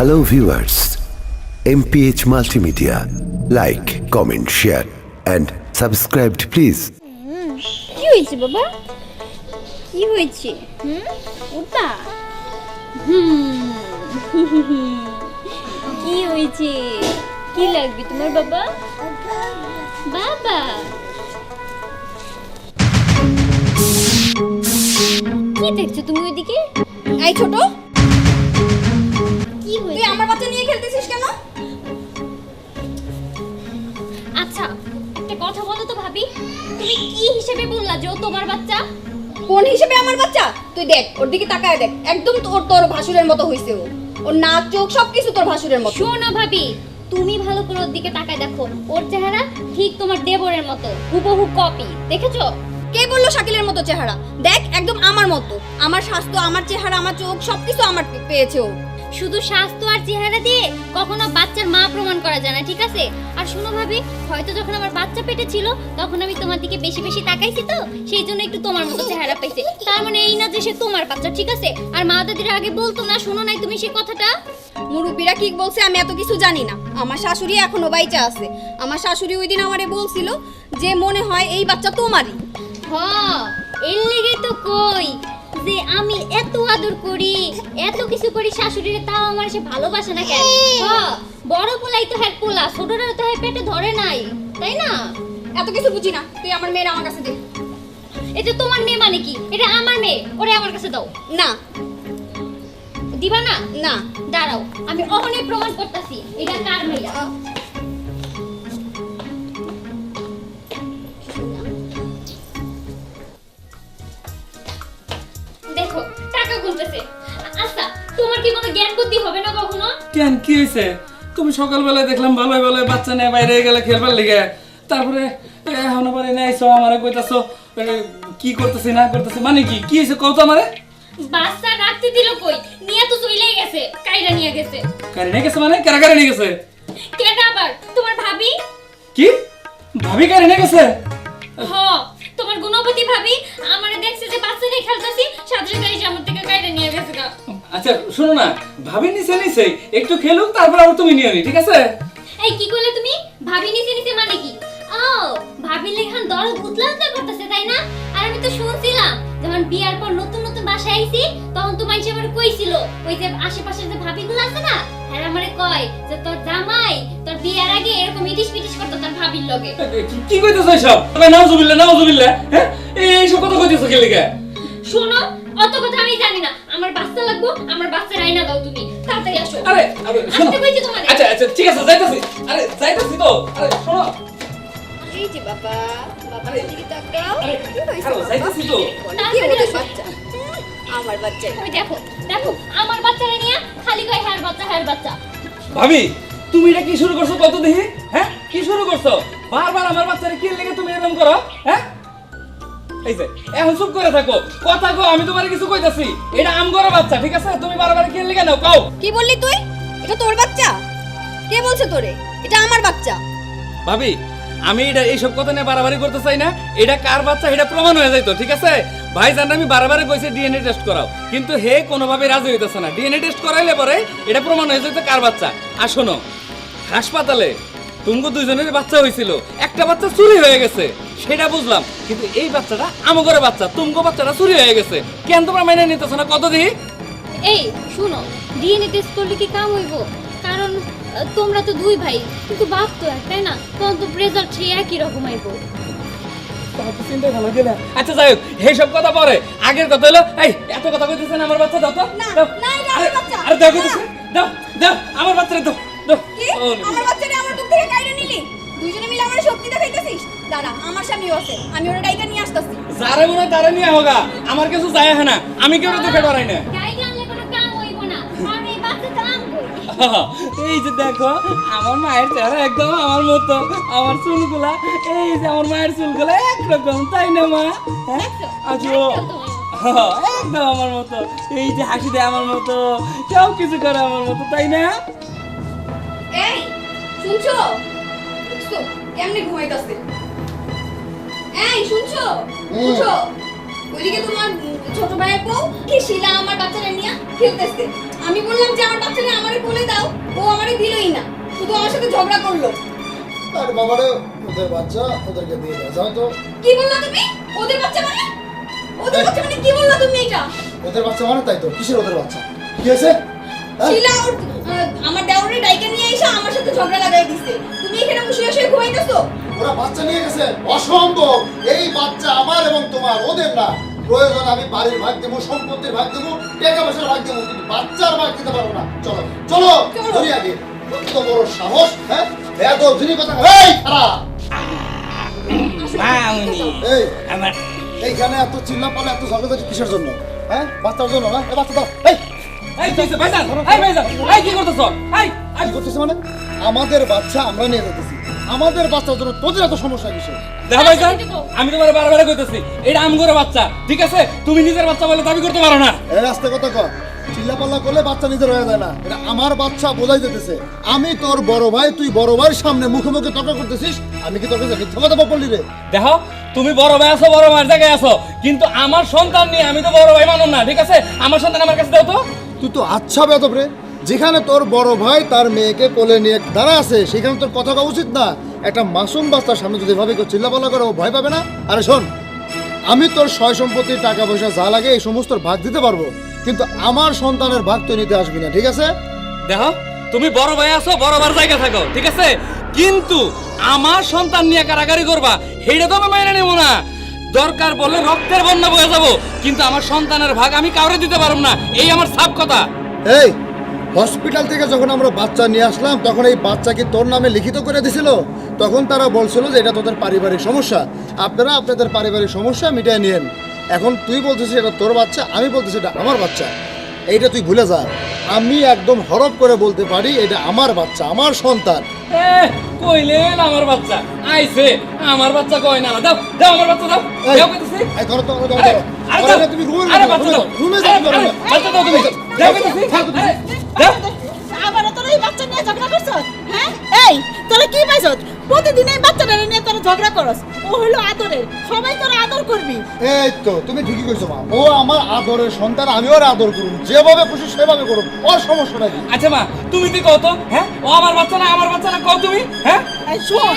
Hello viewers MPH multimedia like comment share and subscribed please কি হয়েছে বাবা? কি হয়েছে? ওটা কি হয়েছে? কি লাগবে তোমার বাবা? বাবা। কি দেখছ তুমি ওইদিকে? এই ছোট। তোমার বাচ্চা? কোন হিসেবে আমার বাচ্চা? তুই দেখ ওর দিকে তাকায় দেখ। একদম তোর তোর ভাসুরের মতো হইছে ও। ওর নাক চোখ সবকিছু তোর ভাসুরের মতো। শোনো ভাবি তুমি ভালো করে ওর দিকে তাকায় দেখো। ওর চেহারা ঠিক তোমার দেবরের মতো হুবহু কপি দেখেছ? কে বলল শাকিলের মতো চেহারা? দেখ একদম আমার মতো। আমার স্বাস্থ্য আমার চেহারা আমার চোখ সবকিছু আমার পেয়েছে ও। শুধু স্বাস্থ্য আর চেহারা দিয়ে কখনো বাচ্চার মা প্রমাণ করা যায় না ঠিক আছে? আর শোনো ভাবি হয়তো যখন আমার বাচ্চা পেটে ছিল তখন আমি তোমার দিকে বেশি বেশি তাকাইছি তো সেই জন্য একটু তোমার মতো চেহারা পাইছে। তার মানে এই না যে সে তোমার বাচ্চা ঠিক আছে? আর মা দাদিরা আগে বলতো না শোনো নাই তুমি সেই কথাটা? মুরব্বীরা কি বলছে আমি এত কিছু জানি না। আমার শাশুড়ি এখনও বাইচা আছে। আমার শাশুড়ি ওই দিন আমারে বলছিল যে মনে হয় এই বাচ্চা তোমারই। হ এর লেগে তো কই। যে আমি এত আদর করি এত কিছু করি শাশুড়িরে তাও আমার সে ভালোবাসে না কেন? বড় পোলাই তো হ্যাঁ পোলা ছোটরা তো হ্যাঁ পেটে ধরে নাই তাই না? এত কিছু বুঝি না তুই আমার মেয়ের আমার কাছে দে। এটা তোমার মেয়ে মানে কি? এটা আমার মেয়ে ওরে আমার কাছে দাও। না। দিবা না? না। দাঁড়াও আমি অহনে প্রমাণ করতেছি এটা কার মেয়ে? আচ্ছা তোমার কি কোনো জ্ঞান বুদ্ধি হবে না কখনো? কেন কি হয়েছে? তুমি সকালবেলায় দেখলাম ভালোই ভালোই বাচ্চা নিয়ে বাইরে গেলে খেলবার লিগে। তারপরে এখন আবার এনে আইসো আমারে কইতাছো কি করতেছি না করতেছি মানে কি? কি হয়েছে? কও তো আমারে। বাচ্চা রাখতে দিল কই? নিয়ে তো গেছে কাইরা নিয়ে গেছে। কারে নিয়ে গেছে মানে? কারা কারে নিয়ে গেছে? আবার? তোমার ভাবি? কি? ভাবি কারে নিয়ে গেছে? হ তোমার গুণবতী ভাবি আমারে দেখছে যে বাচ্চা নিয়ে খেলতেছি সাথে সাথে আচ্ছা শোনো না ভাবি নিছে নিছে একটু খেলুক তারপর আবার তুমি নিয়ে নি ঠিক আছে? এই কি করলে তুমি? ভাবি নিচে নিচে মানে কি? ও ভাবি লেখান দরদ উতলা উতলা করতেছে তাই না? আর আমি তো শুনছিলাম যখন বিয়ার পর নতুন নতুন বাসায় আইছি তখন তো মাইসে আমার কইছিল ওই যে আশেপাশে যে ভাবিগুলো আছে না হ্যাঁ আমারে কয় যে তোর জামাই তোর বিয়ার আগে এরকম ইটিস পিটিস করতো তোর ভাবির লগে। কি- কইতেছো এসব? নাউজুবিল্লাহ নাউজুবিল্লাহ হ্যাঁ? এই সব কথা কইতেছো কি লিগে? শোনো অত কথা আমি জানি না। আমার বাচ্চা লাগবো আমার বাচ্চার আইনা দাও তুমি। তাড়াতাড়ি আসো। আরে আরে শোনো। আসতে কইছি তোমারে। আচ্ছা আচ্ছা ঠিক আছে যাইতাছি। আরে যাইতাছি তো। আরে শোনো। এই যে বাবা বাবা দিকে তাকাও। আরে? যাইতাছি তো। কি বাচ্চা? আমার বাচ্চা। ওই দেখো দেখো আমার বাচ্চারা নিয়ে খালি কয় হ্যার বাচ্চা হ্যার বাচ্চা। ভাবি তুমি এটা কি শুরু করছ কত দেখি হ্যাঁ? কি শুরু করছ? বারবার আমার বাচ্চারে কি লেগে তুমি এরকম করো হ্যাঁ? এই যে এখন চুপ করে থাকো। কথা কো আমি তোমার কিছু কইতাছি। এটা আম বাচ্চা ঠিক আছে? তুমি বারবার কি লেগে নাও কও। কি বললি তুই? এটা তোর বাচ্চা? কে বলছে তোরে? এটা আমার বাচ্চা। ভাবি আমি এটা এইসব কথা নিয়ে বাড়াবাড়ি করতে চাই না। এটা কার বাচ্চা? এটা প্রমাণ হয়ে যাইতো ঠিক আছে? ভাই জান আমি বারবার কইছে ডিএনএ টেস্ট করাও। কিন্তু হে কোনোভাবে রাজি হইতেছে না। ডিএনএ টেস্ট করাইলে পরে এটা প্রমাণ হয়ে যাইতো কার বাচ্চা। আর শোনো হাসপাতালে তুমগো দুইজনের বাচ্চা হয়েছিল একটা বাচ্চা চুরি হয়ে গেছে। সেটা বুঝলাম। কিন্তু এই বাচ্চাটা আমগরে বাচ্চা তুমগো বাচ্চাটা চুরি হয়ে গেছে। কেন তোমরা মেনে নিতেছ না? কত দিই এই শুনো ডিএনএ টেস্ট করলে কি কাম হইব? কারণ তোমরা তো দুই ভাই কিন্তু বাপ তো এক তাই না? তখন তো রেজাল্ট সেই একই রকম আইব আচ্ছা যাই হোক এই সব কথা পরে। আগের কথা হলো এই এত কথা কইতেছেন আমার বাচ্চা দাও তো। আমার আরে, বাচ্চা। আরে দাও না। কইতেছে। দাও দাও আমার বাচ্চারে দাও দাও। কি? আমার বাচ্চারে আমার বুক থেকে কাইরে নিলি? আমার স্বামীও আছে আমি ওরা ডাইকা নিয়ে আসতেছি। যারে মনে তারে নিয়ে হোগা আমার কিছু যায় না। আমি কেউ না? এই তো কই? এই যে দেখো আমার মায়ের চেহারা একদম আমার মতো। আমার চুলগুলা এই যে আমার মায়ের চুলগুলা একরকম তাই না মা? হ্যাঁ? হ্যাঁ, একদম আমার মতো। এই যে হাসি দেয় আমার মতো। সব কিছু করে আমার মতো তাই না? এই শুনছো? শুনছো ঘুমাইতাছে? এই শুনছো? শুনছো? ওইদিকে তোমার ছোট ভাইয়ের বউ কি শিলা আমার বাচ্চারা নিয়ে খেলতেছে। আমি বললাম যে আমার বাচ্চারা আমার কোলে দাও ও আমারে দিলই না। শুধু আমার সাথে ঝগড়া করল। আর বাবারে ওদের বাচ্চা ওদেরকে দিয়ে দাও যাও তো। কি বললা তুমি? ওদের বাচ্চা মানে? ওদের বাচ্চা মানে কি বললা তুমি এটা? ওদের বাচ্চা মানে তাই তো কিসের ওদের বাচ্চা? কি হয়েছে? হ্যাঁ? শিলা আমার দেওরের ডাইকে নিয়ে এসে বাচ্চা নিয়ে গেছে। অসম্ভব। এই বাচ্চা আমার এবং তোমার ওদের না। প্রয়োজন আমি বাড়ির ভাগ দেবো সম্পত্তির ভাগ দেবো টাকা পয়সার ভাগ দেবো কিন্তু বাচ্চার ভাগ দিতে পারব না। চলো চলো। ধরি আগে। কত বড় সাহস হ্যাঁ? এত যিনি কথা এই খারাপ এই আমার এইখানে এত চিল্লা পালে এত ঝগড়া কিসের জন্য? হ্যাঁ? বাচ্চার জন্য না? বাচ্চা দাও। এই। করতেছে? মানে? আমাদের বাচ্চা আমরা নিয়ে যেতেছি আমাদের বাচ্চার জন্য তোদের এত সমস্যা কিসের? ভাই ভাইজান আমি তোমার বারবার কইতেছি এটা আমগরে বাচ্চা ঠিক আছে? তুমি নিজের বাচ্চা বলে দাবি করতে পারো না। এই রাস্তা কথা কর চিল্লাপাল্লা করলে বাচ্চা নিজের হয়ে যায় না। এটা আমার বাচ্চা বোঝাই যেতেছে আমি তোর বড় ভাই তুই বড় ভাইয়ের সামনে মুখে মুখে তর্ক করতেছিস আমি কি তোর কাছে মিথ্যা কথা বললি রে? দেখো তুমি বড় ভাই আছো বড় মার জায়গায় আছো কিন্তু আমার সন্তান নিয়ে আমি তো বড় ভাই মানুন না ঠিক আছে? আমার সন্তান আমার কাছে দাও তো। তুই তো আচ্ছা বেতব রে। যেখানে তোর বড় ভাই তার মেয়েকে কোলে নিয়ে দাঁড়া আছে সেখানে তোর কথা কওয়া উচিত না। একটা মাসুম বাচ্চার সামনে যদি ভাবে কেউ চিল্লাপাল্লা করে ও ভয় পাবে না? আরে শোন আমি তোর সয় সম্পত্তির টাকা পয়সা যা লাগে এই সমস্ত ভাগ দিতে পারব কিন্তু আমার সন্তানের ভাগ তুই নিতে আসবি না ঠিক আছে? দেখো তুমি বড় ভাই আছো বড় ভাইয়ের জায়গা থাকো ঠিক আছে? কিন্তু আমার সন্তান নিয়ে কারাগারি করবা সেইটা তো আমি মাইনে নেব না। দরকার বলে রক্তের বন্যা বয়ে যাব কিন্তু আমার সন্তানের ভাগ আমি কাউরে দিতে পারব না এই আমার সাপ কথা। এই হসপিটাল থেকে যখন আমরা বাচ্চা নিয়ে আসলাম তখন এই বাচ্চাকে তোর নামে লিখিত করে দিছিল? তখন তারা বলছিল যে এটা তোদের পারিবারিক সমস্যা। আপনারা আপনাদের পারিবারিক সমস্যা মিটায় নিয়েন। এখন তুই বলতেছিস এটা তোর বাচ্চা আমি বলতেছি এটা আমার বাচ্চা। এইটা তুই ভুলে যা। আমি একদম হরপ করে বলতে পারি এটা আমার বাচ্চা আমার সন্তান। কইলেন আমার বাচ্চা। আইছে আমার বাচ্চা কয় না? দাও দাও আমার বাচ্চা দাও। দাও কইতেছি। এই ধরো তো, ধরো, ধরো। আরে আরে, তুমি যাও, এই তো তুমি ঠিকই কইছো মা। ও আমার আদরের সন্তান আমি ওর আদর করুন যেভাবে খুশি সেভাবে করুন ওর সমস্যা নাকি আচ্ছা মা তুমি তুই কত হ্যাঁ? ও আমার বাচ্চা না আমার বাচ্চা না কও তুমি? হ্যাঁ? এই শোন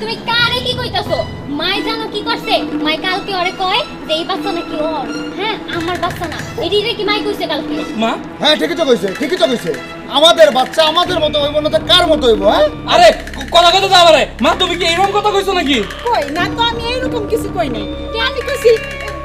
তুমি কারে কি কইতাছো? মাই জানো কি করছে? মাই কালকে ওরে কয় যে এই বাচ্চা নাকি ওর। হ্যাঁ আমার বাচ্চা না। এটি কি মাই কইছে কালকে? মা? হ্যাঁ ঠিকই তো কইছে ঠিকই তো কইছে। আমাদের বাচ্চা আমাদের মতো হইব না তো কার মতো হইব হ্যাঁ? আরে ক- কথা কথা যাও রে মা তুমি কি এরকম কথা কইছো নাকি? কই? না তো আমি এইরকম কিছু কই নাই। কে আমি কইছি?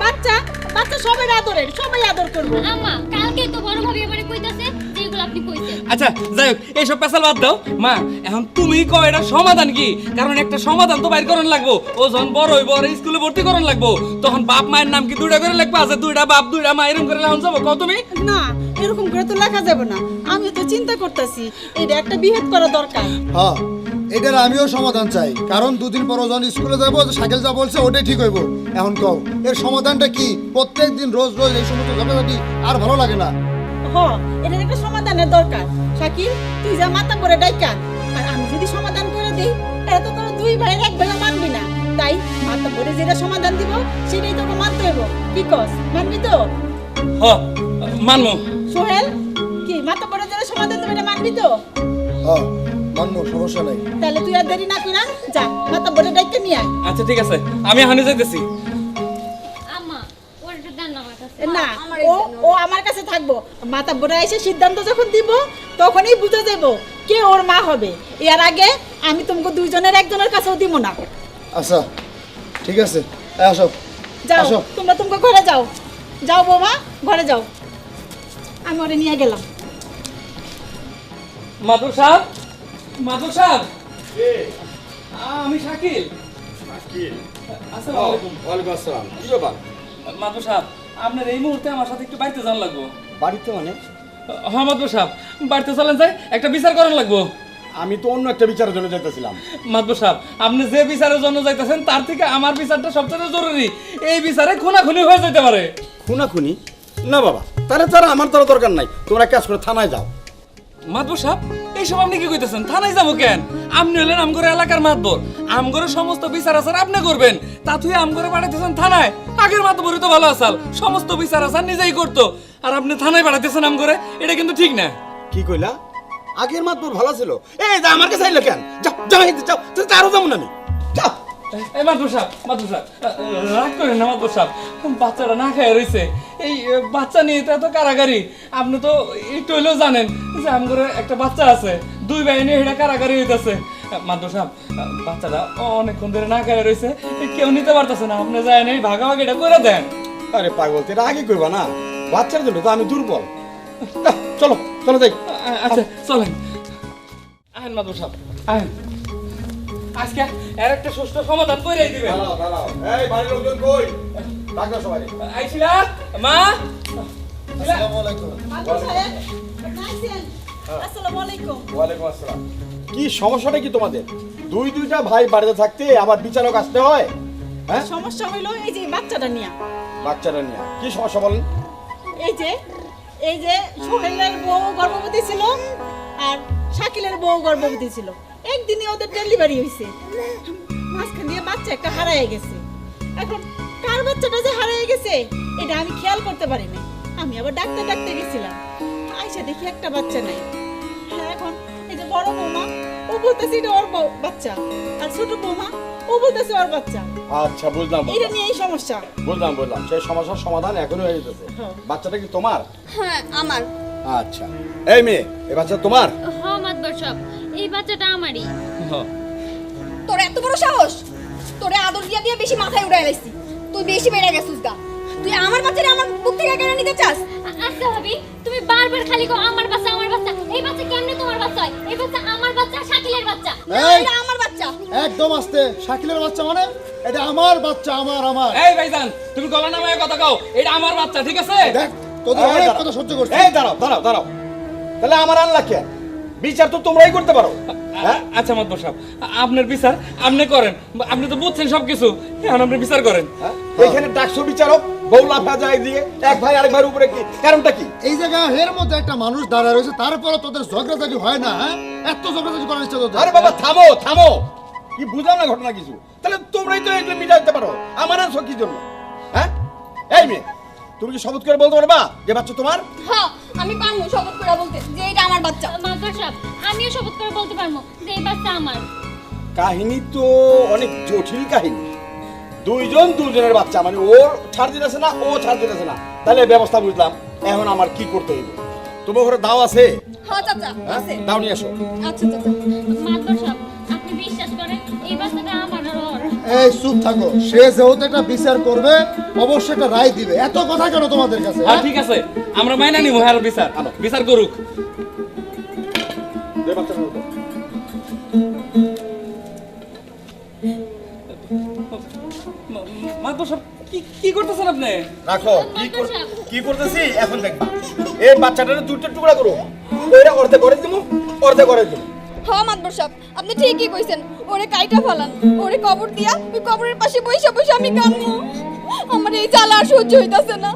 বাচ্চা বাচ্চা সবাই আদরের সবাই আদর করব। আম্মা কালকে তো বড় ভাবি আমারে কইতাছে যে আপনি কইছেন। আচ্ছা যাই হোক এইসব পেশাল বাদ দাও। মা এখন তুমি কও এটা সমাধান কি? কারণ একটা সমাধান তো বাইর করন লাগবো। ও যখন বড় হইব ওর স্কুলে ভর্তি করন লাগবো তখন বাপ মায়ের নাম কি দুইটা করে লিখবা আছে? দুইটা বাপ দুইটা মা এরকম করে যাব? কও তুমি? না এরকম করে তো লেখা যাবে না। আমি তো চিন্তা করতেছি এটা একটা বিহেদ করা দরকার। হ্যাঁ এটার আমিও সমাধান চাই। কারণ দুদিন পর যখন স্কুলে যাব সাইকেল যা বলছে ওটাই ঠিক হইব। এখন কও এর সমাধানটা কি? প্রত্যেক দিন রোজ রোজ এই সমস্ত ঝামেলাটি আর ভালো লাগে না। হ এটা একটা সমাধানের দরকার। তুই যা মাথা পরে ডাইকা আর আমি যদি সমাধান করে দিই তাহলে তো তোর দুই ভাইয়ের এক ভাইও মানবি না। তাই মাথা যেটা সমাধান দিব সেটাই তোকে মানতে হইব। কি কস মানবি তো? হ মানমু সোহেল কি মাথা যেটা সমাধান দিবে এটা মানবি তো? হ্যাঁ মানবো সমস্যা নাই। তাহলে তুই আর দেরি না কইরা যা পরে ডাইকা নিয়ে আয়। আচ্ছা ঠিক আছে। আমি এখনই যাইতেছি। না না ও ও আমার কাছে থাকব। মাথা বড় এসে সিদ্ধান্ত যখন দিব তখনই বুঝে যাব কে ওর মা হবে। এর আগে আমি তোমাকে দুইজনের একজনের কাছেও দিব না। আচ্ছা ঠিক আছে। আসো। যাও তোমরা তোমাকে ঘরে যাও। যাও বৌমা ঘরে যাও। আমি ওরে নিয়ে গেলাম। মাধুর সাহেব? সাহেব আমি শাকিল। সাহেব আপনার এই মুহূর্তে আমার সাথে একটু বাড়িতে যান লাগবো। বাড়িতে মানে? হ্যাঁ মাধুর সাহেব বাড়িতে চলেন যাই একটা বিচার করার লাগবো। আমি তো অন্য একটা বিচারের জন্য যাইতেছিলাম। মাধুর সাহেব আপনি যে বিচারের জন্য যাইতেছেন তার থেকে আমার বিচারটা সবচেয়ে জরুরি। এই বিচারে খুনাখুনি হয়ে যেতে পারে। খুনাখুনি? না বাবা তাহলে তারা আমার তারা দরকার নাই। তোমরা কাজ করে থানায় যাও। মাতবর সাহেব এইসব আপনি কি কইতেছেন? থানায় যাব কেন? আপনি হলেন আমগরে এলাকার মাতবর। আমগরে সমস্ত বিচার আচার আপনি করবেন। তা তুই আমগরে পাঠাইতেছেন থানায়? আগের মাতবরই তো ভালো আসাল। সমস্ত বিচার আচার নিজেই করতো। আর আপনি থানায় পাঠাইতেছেন আমগরে, এটা কিন্তু ঠিক না। কি কইলা? আগের মাতবর ভালো ছিল। এই যা আমার কাছে আইলো কেন? যাও যাও যাও। তারও যাব না আমি। মাদুর সাহেব মাদুর সাহেব রাগ করেন না মাদুর সাহেব বাচ্চাটা না খায় রয়েছে এই বাচ্চা নিয়ে তো এত কারাগারি। আপনি তো একটু হইলেও জানেন যে আমার একটা বাচ্চা আছে। দুই ভাই নিয়ে এটা কারাগারি হইতেছে। মাদুর সাহেব বাচ্চাটা অনেকক্ষণ ধরে না খায় রয়েছে কেউ নিতে পারতেছে না। আপনি যায় এই ভাগাভাগি এটা করে দেন। আরে পাগল তুই এটা আগে করবা না। বাচ্চার জন্য তো আমি দুর্বল। চলো চলো যাই আচ্ছা চলেন। আহেন মাদুর সাহেব আহেন। আজকে এর একটা সুষ্ঠু সমাধান করে দাঁড়াও দাঁড়াও। এই বাড়ির লোকজন কই? ডাকো সবাই। আইছিলা মা? আসসালামু আলাইকুম। ওয়ালাইকুম আসসালাম। কি সমস্যাটা কি তোমাদের? দুই দুইটা ভাই বাড়িতে থাকতে আবার বিচারক আসতে হয়? হ্যাঁ? সমস্যা হইল এই যে বাচ্চাটা নিয়ে। বাচ্চারা নিয়ে। কি সমস্যা বলেন? এই যে এই যে সোহেলের বউ গর্ভবতী ছিল আর শাকিলের বউ গর্ভবতী ছিল। একদিনে ওদের ডেলিভারি হয়েছে মাঝখান দিয়ে বাচ্চা একটা হারায় গেছে। এখন কার বাচ্চাটা যে হারিয়ে গেছে এটা আমি খেয়াল করতে পারি না আমি আবার ডাক্তার ডাকতে গেছিলাম। আইসা দেখি একটা বাচ্চা নাই। হ্যাঁ এখন এই যে বড় বৌমা ও বলতেছে এটা ওর বাচ্চা। আর ছোট বৌমা ও বলতেছে ওর বাচ্চা। আচ্ছা বুঝলাম। এটা নিয়ে এই সমস্যা। বুঝলাম বুঝলাম। সেই সমস্যার সমাধান এখনই হয়ে যেতেছে। হ্যাঁ। বাচ্চাটা কি তোমার? হ্যাঁ আমার। আচ্ছা। এই মেয়ে এই বাচ্চা তোমার? হ মাতবর সব। এই বাচ্চাটা আমারই। তোর এত বড় সাহস? তোরে আদর দিয়া দিয়া বেশি মাথায় উড়াই লাইছি। তুই বেশি বেড়ে গেছিস গা। তুই আমার বাচ্চারে আমার বুক থেকে কেড়ে নিতে চাস? আচ্ছা ভাবি তুমি বারবার খালি কো আমার বাচ্চা আমার বাচ্চা। এই বাচ্চা কেমনে তোমার বাচ্চা হয়? এই বাচ্চা আমার বাচ্চা শাকিলের বাচ্চা? এই! এটা আমার বাচ্চা। একদম আস্তে। শাকিলের বাচ্চা মানে? এটা আমার বাচ্চা আমার আমার। এই ভাইজান তুমি গলা নামায় কথা কও। এটা আমার বাচ্চা ঠিক আছে? দেখ তোদের অনেক কথা সহ্য করছি। এই দাঁড়াও দাঁড়াও দাঁড়াও। তাহলে আমার আনলা কে? বিচার তো তোমরাই করতে পারো। হ্যাঁ? আচ্ছা মাদবর সাহেব আপনার বিচার আপনি করেন। আপনি তো বুঝছেন সবকিছু। এখন আপনি বিচার করেন। হ্যাঁ? এখানে ডাকসু বিচারক বউ লাফা যায় দিয়ে এক ভাই আরেক ভাইয়ের উপরে কি? কারণটা কি? এই জায়গা এর মধ্যে একটা মানুষ দাঁড়ায় রয়েছে তারপরে তোদের ঝগড়াঝাটি হয় না হ্যাঁ? এত ঝগড়াঝাটি করার ইচ্ছা আরে বাবা থামো থামো। কি বুঝলাম না ঘটনা কিছু? তাহলে তোমরাই তো এগুলো মিটাইতে পারো। আমার আনছো কি জন্য? হ্যাঁ? এই মেয়ে তুমি কি শপথ করে বলতে পারবা? যে বাচ্চা তোমার? হ্যাঁ আমি পারব শপথ করে বলতে। যে এটা আমার বাচ্চা। মাতবর সব আমিও শপথ করে বলতে পারব যে এই বাচ্চা আমার। কাহিনী তো অনেক জটিল কাহিনী। দুইজন দুজনের বাচ্চা মানে ও ছাড় দিতেছে না ও ছাড় দিতেছে না। তাহলে ব্যবস্থা বুঝলাম এখন আমার কি করতে হইব? তোমার ঘরে দাও আছে? হ্যাঁ চাচা হ্যাঁ? আছে। দাও নিয়ে আসো। আচ্ছা চাচা। মাতবর সব আপনি বিশ্বাস করেন এই বাচ্চাটা আমার আর ওর। এই চুপ থাকো। সে যেহেতু একটা বিচার করবে অবশ্যই একটা রায় দিবে। এত কথা কেন তোমাদের কাছে হ্যাঁ ঠিক আছে। আমরা মাইনা নিব হ্যাঁ বিচার। বিচার করুক। কি করতেছেন আপনি? রাখো কি কি করতেছি এখন দেখবা। এই বাচ্চাটারে দুটো টুকরা করো। ওইটা অর্ধেক করে দিমু অর্ধেক করে দিমু। হ্যাঁ মাতবর সাহেব আপনি ঠিকই কইছেন। ওরে কাইটা ফালান ওরে কবর দিয়া ওই কবরের পাশে বইসা বইসা আমি কাঁদমু। আমার এই জ্বালা আর সহ্য হইতাছে না।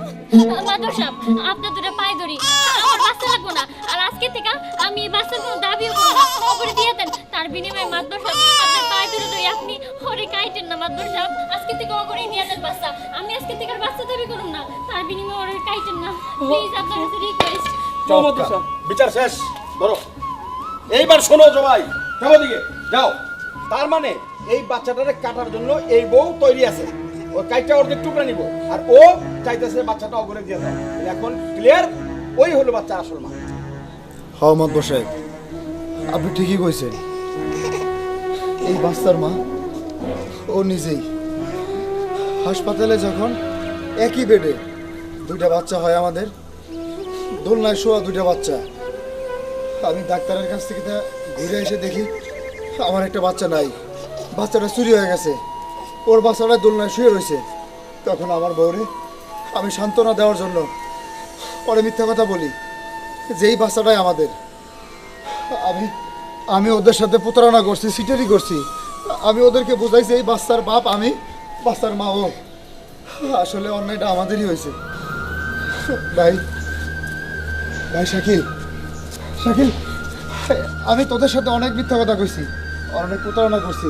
মাদর সাহেব আপনার দুটো পায়ে ধরি। আমার বাচ্চা লাগবো না। আর আজকে থেকে আমি এই বাচ্চার কোনো দাবিও করব না। ওপরে দিয়ে দেন। তার বিনিময়ে মাদর সাহেব আপনার পায়ে ধরে ধরি আপনি ওরে কাইটেন না মাদর সাহেব। আজকে থেকে ও করে দিয়ে দেন বাচ্চা। আমি আজকে থেকে আর বাচ্চা দাবি করুন না। তার বিনিময়ে ওরে কাইটেন না। প্লিজ আপনার কাছে রিকোয়েস্ট বিচার শেষ। ধরো। এইবার শোনো সবাই যাও দিকে। যাও। তার মানে এই বাচ্চাটারে কাটার জন্য এই বউ তৈরি আছে। ও কাইটা অর্ধেক টুকরা নিব, আর ও চাইতেছে বাচ্চাটা অগরে দিয়ে দাও এখন ক্লিয়ার ওই হলো বাচ্চা আসল মা হমদ বসাই আপনি ঠিকই কইছেন। এই বাচ্চার মা, ও নিজেই। হাসপাতালে যখন একই বেডে দুইটা বাচ্চা হয় আমাদের, দোলনায় শোয়া দুইটা বাচ্চা। আমি ডাক্তারের কাছ থেকে ঘুরে এসে দেখি, আমার একটা বাচ্চা নাই। বাচ্চাটা চুরি হয়ে গেছে। ওর বাচ্চাটা দোলনায় শুয়ে রয়েছে। তখন আমার বউরে আমি সান্ত্বনা দেওয়ার জন্য পরে মিথ্যা কথা বলি। যেই বাচ্চাটাই আমাদের। আমি আমি ওদের সাথে প্রতারণা করছি সিটারি করছি। আমি ওদেরকে বুঝাইছি এই বাচ্চার বাপ আমি, বাচ্চার মা ও। আসলে অন্যায়টা আমাদেরই হয়েছে। ভাই ভাই শাকিল শাকিল, আমি তোদের সাথে অনেক মিথ্যা কথা কইছি, অনেক প্রতারণা করছি।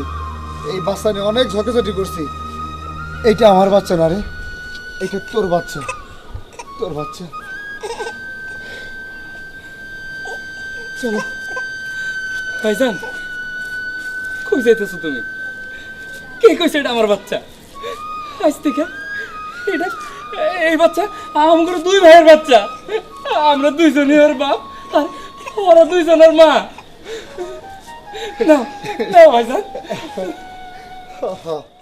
এই বাচ্চা নিয়ে অনেক ঝকেঝটি করছি। এইটা আমার বাচ্চা না রে। এইটা তোর বাচ্চা। তোর বাচ্চা। চলো। ভাইজান, কই যাইতেছো তুমি? কে কইছে এটা আমার বাচ্চা? আজ থেকে এটা এই বাচ্চা আমার দুই ভাইয়ের বাচ্চা। আমরা দুইজনই ওর বাপ আর ওরা দুইজনের মা। না না ভাইজান। হ্যাঁ